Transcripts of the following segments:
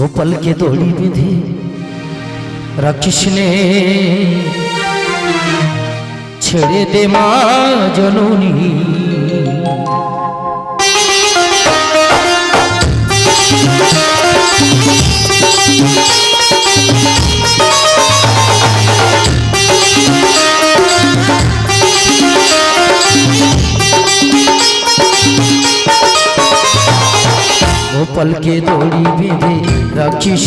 গোপালকে দড়ি বেঁধে রাখিস নে ছেড়ে দে মা জননী গোপালকে দড়ি বেঁধে রাখিস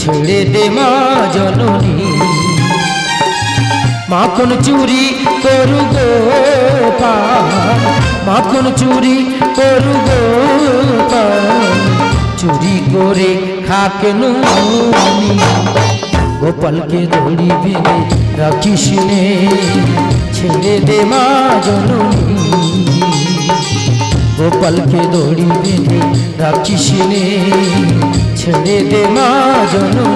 ছেড়ে দে মা জননী। মাখন চুরি করু গো মাখন চুরি করু গো চুরি করে খাক নুনি। গোপালকে দড়ি বেঁধে রাখিস ছেড়ে দে মা জননী। গোপালকে দড়ি বেঁধে রাখিস ছেড়ে দে মা জননী।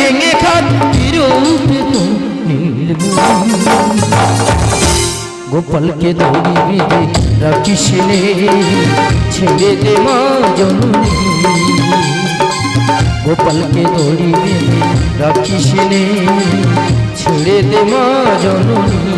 ভেঙে খান বিরূপে তো নীলমণি গোপালকে দৌড়ি বেঁধে রাখিস ছেড়ে দে মা জননী। গোপালকে দৌড়ি বেঁধে রাখিস ছেড়ে দে মা জননী।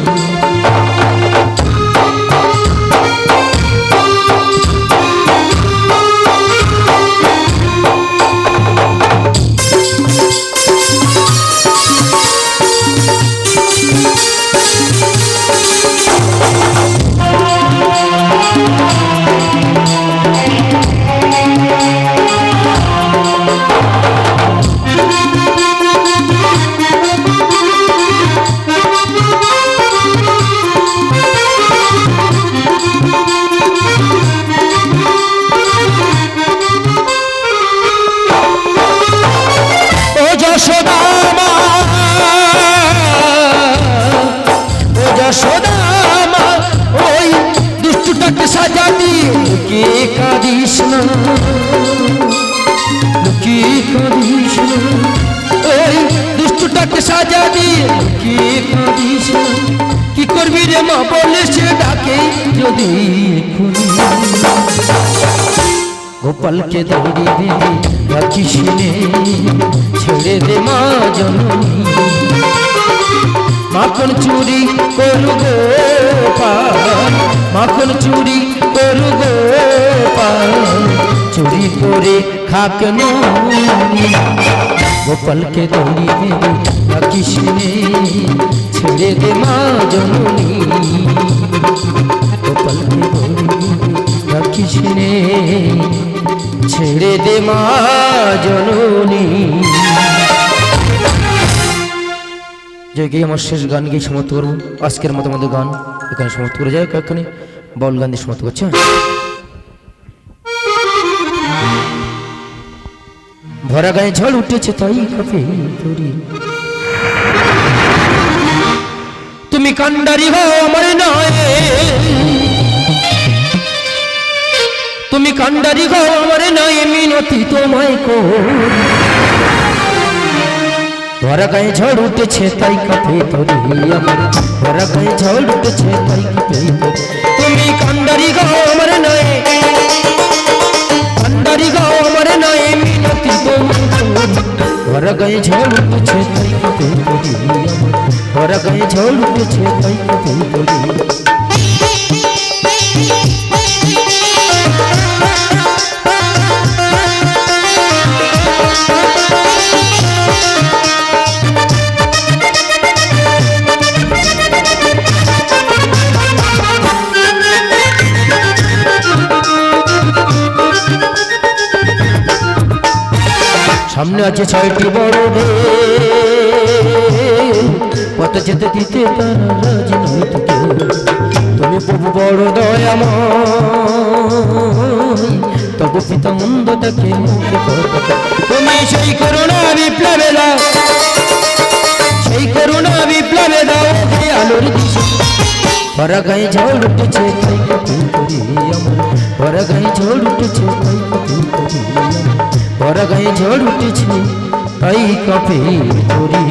করবি মা বলে সে ডাকে যদি গোপালকে দৌড়ি বেঁধে রাখিস ছেড়ে দে মা জননী। মাখন চুরি করু গো মাখন চুরি করু গো চুরি করে খাক নুনি। গোপালকে বেঁধে রাখিস নে ছেড়ে দে মা জননী। গোপালকে বেঁধে রাখিস নে ছেড়ে দে মা জননী। গিয়ে আমার শেষ গান গিয়ে সমাপ্ত করব আজকের মতো মতো গান এখানে সমাপ্ত করে যায় এখানে বাউল গান দিয়ে সমাপ্ত করছে? ভরা গায়ে ঝড় উঠেছে, তাই কাপে তুমি কান্ডারি হো আমার নয়। তুমি কান্ডারি গো আমার নয়, মিনতি তোমায় কো ধরা গায়ে ঝড় উঠেছে, তাই কাপে ধরি আমার। ধরা গায়ে ঝড় উঠেছে, তাই কাপে তুমি কান্ডারি গো আমার নয়। গায়ে ঝড় উঠেছে তাই কাপে ধরি আমার ধরা গায়ে ঝড় উঠেছে তাই কাপে আছে ছয়টি বড় পথ যেতে দিতে তুমি প্রভু বড় দয়াময়। তবু পিতা মন্দ তাকে তুমি সেই করুণা বিপ্লবে দাও। সেই করুণা বিপ্লবে দাও আলোর দিশা। পরা গায়ে উঠেছে উঠেছে গায়ে ঝড় উঠেছিল তাই কপি করি?